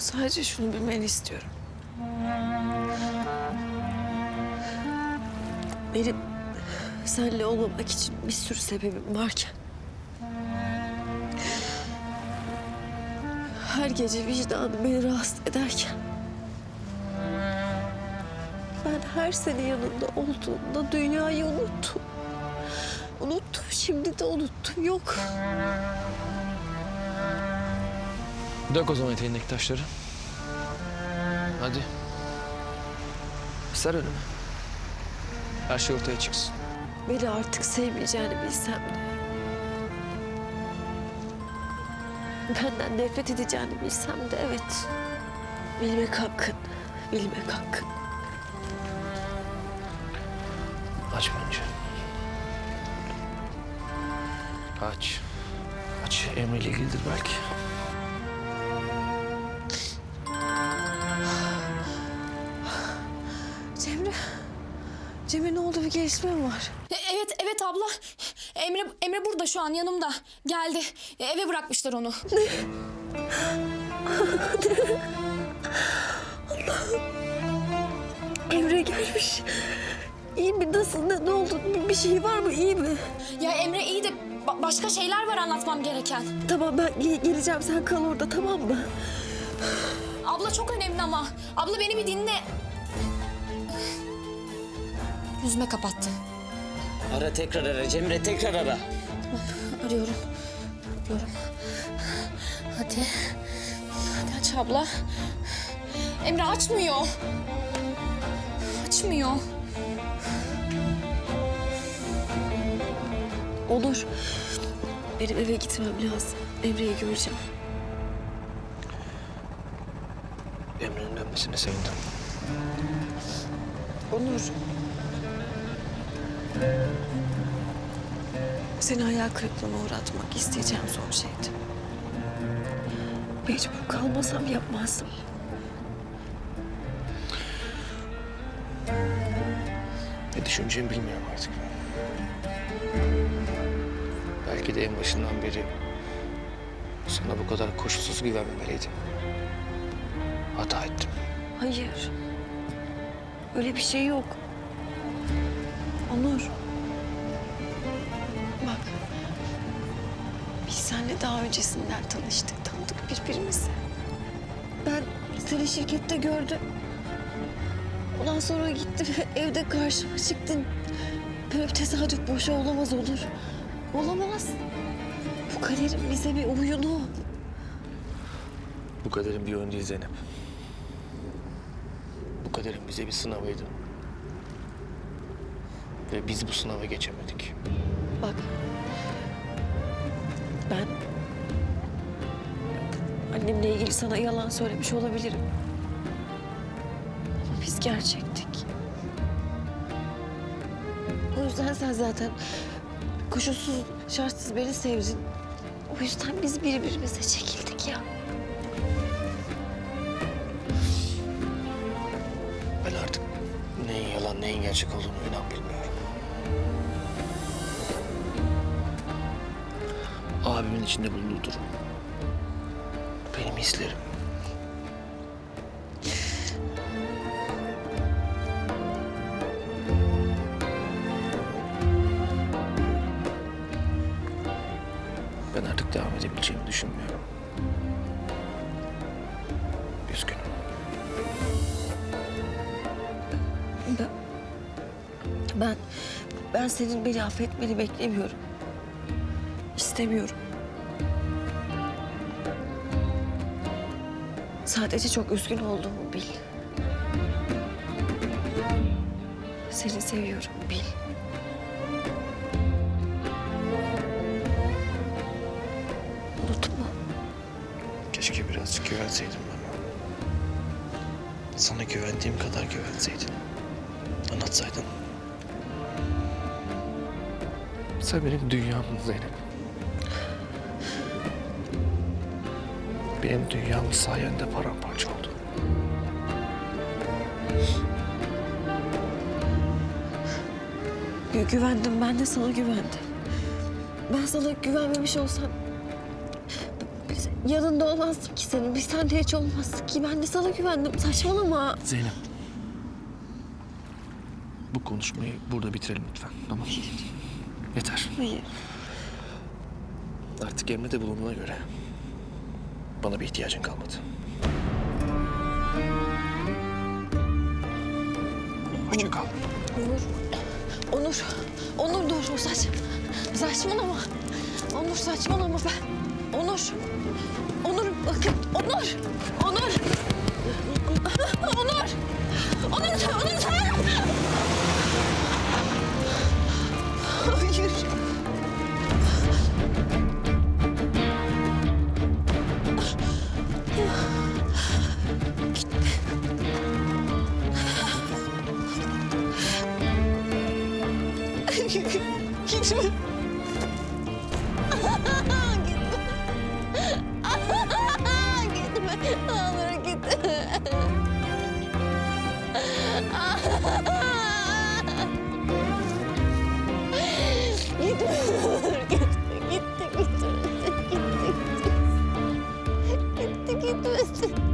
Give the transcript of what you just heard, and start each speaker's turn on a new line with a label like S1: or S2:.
S1: Sadece şunu bilmeni istiyorum. Benim seninle olmamak için bir sürü sebebim varken... Her gece vicdanım beni rahatsız ederken... Ben her senin yanında olduğunda dünyayı unuttum. Unuttum, şimdi de unuttum. Yok.
S2: Dök o zaman eteğindeki taşları. Hadi. Ser önüme. Her şey ortaya çıksın.
S1: Beni artık sevmeyeceğini bilsem de. Benden nefret edeceğini bilsem de evet. Bilmek hakkın. Bilmek hakkın.
S2: Aç bence. Aç. Aç. Emre ile ilgilidir belki.
S1: Bir gelişme mi var?
S3: E, Evet, evet abla. Emre Emre burada şu an yanımda. Geldi. E, Eve bırakmışlar onu.
S1: Emre gelmiş. İyi mi? Nasıl? Ne, ne oldu? Bir, bir şey var mı? İyi mi?
S3: Ya Emre iyi de ba- başka şeyler var anlatmam gereken.
S1: Tamam ben ge- geleceğim. Sen kal orada tamam mı?
S3: Abla çok önemli ama. Abla beni bir dinle. Yüzüme kapattı.
S4: Ara tekrar ara Cemre tekrar ara.
S3: Arıyorum. Arıyorum. Hadi. Hadi aç abla. Emre açmıyor. Açmıyor.
S1: Olur. Benim eve gitmem lazım. Emre'yi göreceğim.
S2: Emre'nin dönmesine sevindim.
S1: Onur. Seni hayal kırıklığına uğratmak isteyeceğim son şeydi. Mecbur kalmasam yapmazdım.
S2: Ne düşüneceğimi bilmiyorum artık. Belki de en başından beri sana bu kadar koşulsuz güvenmemeliydim. Hata ettim.
S1: Hayır. Öyle bir şey yok. Onur. Bak. Biz seninle daha öncesinden tanıştık, tanıdık birbirimizi. Ben seni şirkette gördüm. Ondan sonra gittim evde karşıma çıktın. Böyle tesadüf boşa olamaz olur. Olamaz. Bu kaderin bize bir oyunu.
S2: Bu kaderin bir oyunu değil Zeynep. Bu kaderin bize bir sınavıydı. Ve biz bu sınava geçemedik.
S1: Bak. Ben annemle ilgili sana yalan söylemiş olabilirim. Ama biz gerçektik. O yüzden sen zaten koşulsuz, şartsız beni sevdin. O yüzden biz birbirimize çekildik ya.
S2: Ben artık neyin yalan neyin gerçek olduğunu inan bilmiyorum. Abimin içinde bulunduğu durum. Benim hislerim. Ben artık devam edebileceğimi düşünmüyorum. Üzgünüm.
S1: Ben, ben, ben senin beni affetmeni beklemiyorum. İstemiyorum. Sadece çok üzgün olduğumu bil. Seni seviyorum bil. Unutma.
S2: Keşke birazcık güvenseydim bana. Sana güvendiğim kadar güvenseydin. Anlatsaydın. Sen benim dünyamdın Zeynep. Benim dünyam sayende paramparça oldu.
S1: Gü- güvendim ben de sana güvendim. Ben sana güvenmemiş olsam... Biz yanında olmazdım ki senin. Biz seninle hiç olmazdık ki. Ben de sana güvendim. Saçmalama.
S2: Zeynep. Bu konuşmayı burada bitirelim lütfen. Tamam. Yeter.
S1: Hayır.
S2: Artık Emre'de bulunduğuna göre bana bir ihtiyacın kalmadı. Hoşça kal.
S1: Onur. Onur. Onur dur. Saç. Saçmalama. Onur saçmalama ben. Onur. Onur bakın. Onur. Onur. Onur. Onur. Onur sen. Gitme. gitme. Gitme. Ne olur gitme. gitme. Gitme. Gitti. Gitti. Gitti. Gitti. Gitti. Gitti. Gitti.